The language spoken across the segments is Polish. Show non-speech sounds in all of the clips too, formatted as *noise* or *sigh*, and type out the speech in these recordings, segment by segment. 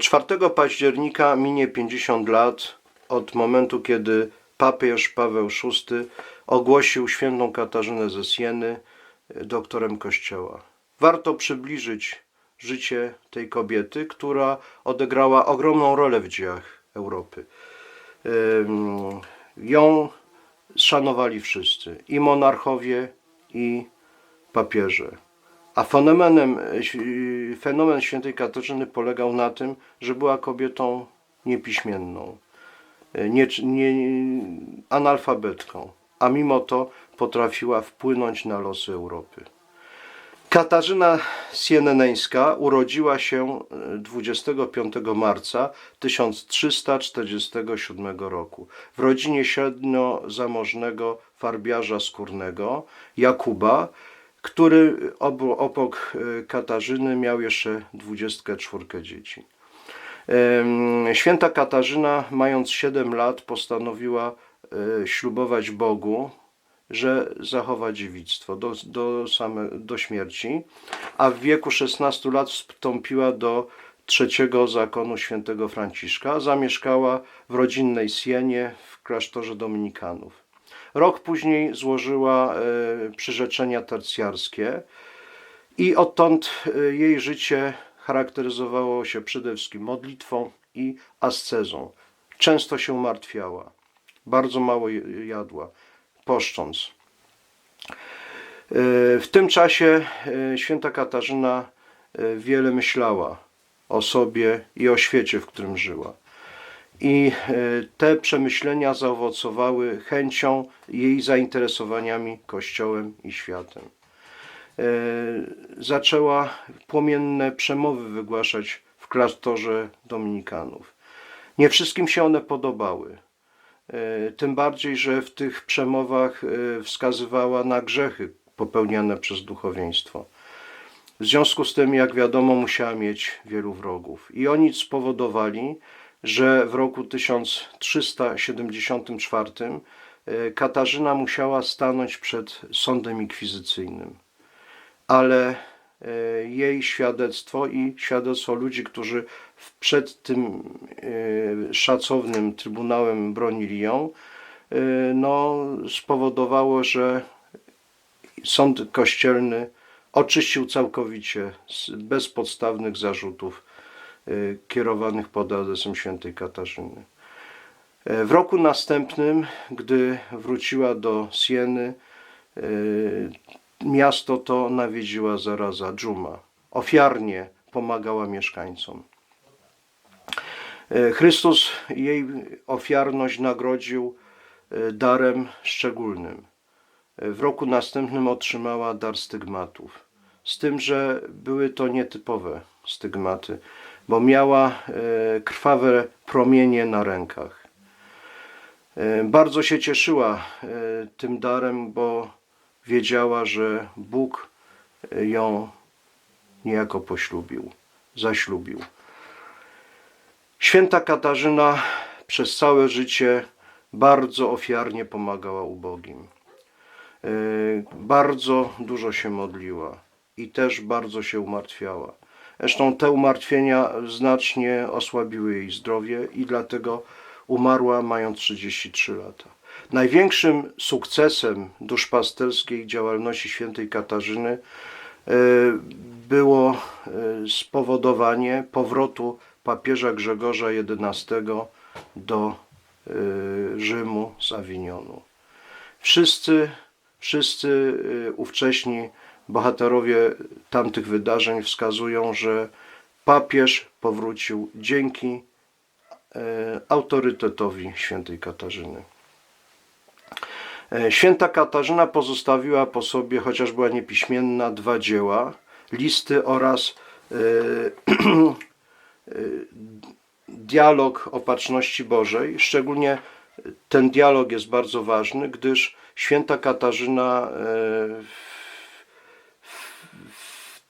4 października minie 50 lat od momentu, kiedy papież Paweł VI ogłosił świętą Katarzynę ze Sieny e, doktorem Kościoła. Warto przybliżyć życie tej kobiety, która odegrała ogromną rolę w dziejach Europy. Ją szanowali wszyscy, i monarchowie, i papieże. A fenomenem, e, fenomen świętej Katarzyny polegał na tym, że była kobietą niepiśmienną, e, nie, nie, analfabetką, a mimo to potrafiła wpłynąć na losy Europy. Katarzyna Sieneneńska urodziła się e, 25 marca 1347 roku w rodzinie średnio zamożnego farbiarza skórnego Jakuba, który obo- obok e, Katarzyny miał jeszcze 24 dzieci. Święta Katarzyna, mając 7 lat, postanowiła e, ślubować Bogu, że zachowa dziewictwo do, do, same, do śmierci, a w wieku 16 lat wstąpiła do trzeciego zakonu świętego Franciszka. Zamieszkała w rodzinnej Sienie w klasztorze dominikanów. Rok później złożyła e, przyrzeczenia tercjarskie i odtąd e, jej życie charakteryzowało się przede wszystkim modlitwą i ascezą. Często się martwiała, bardzo mało jadła, poszcząc. E, W tym czasie święta Katarzyna wiele myślała o sobie i o świecie, w którym żyła. I e, te przemyślenia zaowocowały chęcią jej zainteresowaniami Kościołem i światem. E, Zaczęła płomienne przemowy wygłaszać w klasztorze dominikanów. Nie wszystkim się one podobały. E, Tym bardziej, że w tych przemowach wskazywała na grzechy popełniane przez duchowieństwo. W związku z tym, jak wiadomo, musiała mieć wielu wrogów. I oni spowodowali, że w roku 1374 e, Katarzyna musiała stanąć przed sądem inkwizycyjnym. Ale e, jej świadectwo i świadectwo ludzi, którzy przed tym e, szacownym trybunałem bronili ją, no, spowodowało, że sąd kościelny oczyścił całkowicie z bezpodstawnych zarzutów kierowanych pod adresem świętej Katarzyny. E, W roku następnym, gdy wróciła do Sieny, y, miasto to nawiedziła zaraza dżuma. Ofiarnie pomagała mieszkańcom. E, Chrystus jej ofiarność nagrodził e, darem szczególnym. W roku następnym otrzymała dar stygmatów. Z tym, że były to nietypowe stygmaty, bo miała e, krwawe promienie na rękach. E, Bardzo się cieszyła e, tym darem, bo wiedziała, że Bóg ją niejako poślubił, zaślubił. Święta Katarzyna przez całe życie bardzo ofiarnie pomagała ubogim. Bardzo dużo się modliła i też bardzo się umartwiała. Zresztą te umartwienia znacznie osłabiły jej zdrowie i dlatego umarła mając 33 lata. Największym sukcesem duszpasterskiej działalności świętej Katarzyny e, było e, spowodowanie powrotu papieża Grzegorza XI do e, Rzymu z Awinionu. Wszyscy, wszyscy ówcześni bohaterowie tamtych wydarzeń wskazują, że papież powrócił dzięki e, autorytetowi świętej Katarzyny. E, Święta Katarzyna pozostawiła po sobie, chociaż była niepiśmienna, dwa dzieła, listy oraz e, *clears throat* dialog opatrzności Bożej. Szczególnie ten dialog jest bardzo ważny, gdyż święta Katarzyna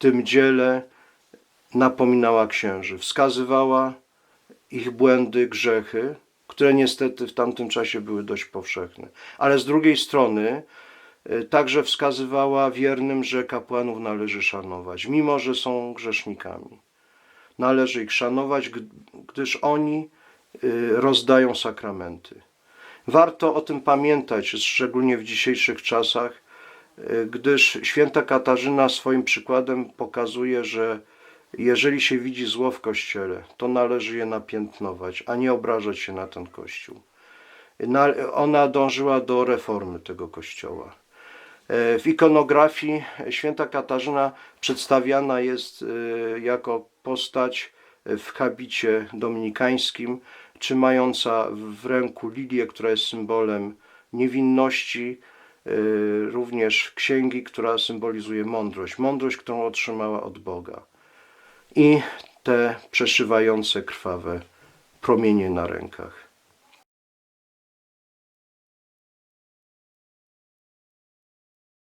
tym dziele napominała księży, wskazywała ich błędy, grzechy, które niestety w tamtym czasie były dość powszechne. Ale z drugiej strony e, także wskazywała wiernym, że kapłanów należy szanować, mimo że są grzesznikami. należy ich szanować, gd- gdyż oni y, rozdają sakramenty. Warto o tym pamiętać, szczególnie w dzisiejszych czasach, y, gdyż święta Katarzyna swoim przykładem pokazuje, że jeżeli się widzi zło w kościele, to należy je napiętnować, a nie obrażać się na ten kościół. Na- Ona dążyła do reformy tego kościoła. E, W ikonografii święta Katarzyna przedstawiana jest e, jako postać w habicie dominikańskim, trzymająca w ręku lilię, która jest symbolem niewinności, również księgi, która symbolizuje mądrość, mądrość, którą otrzymała od Boga. I te przeszywające krwawe promienie na rękach.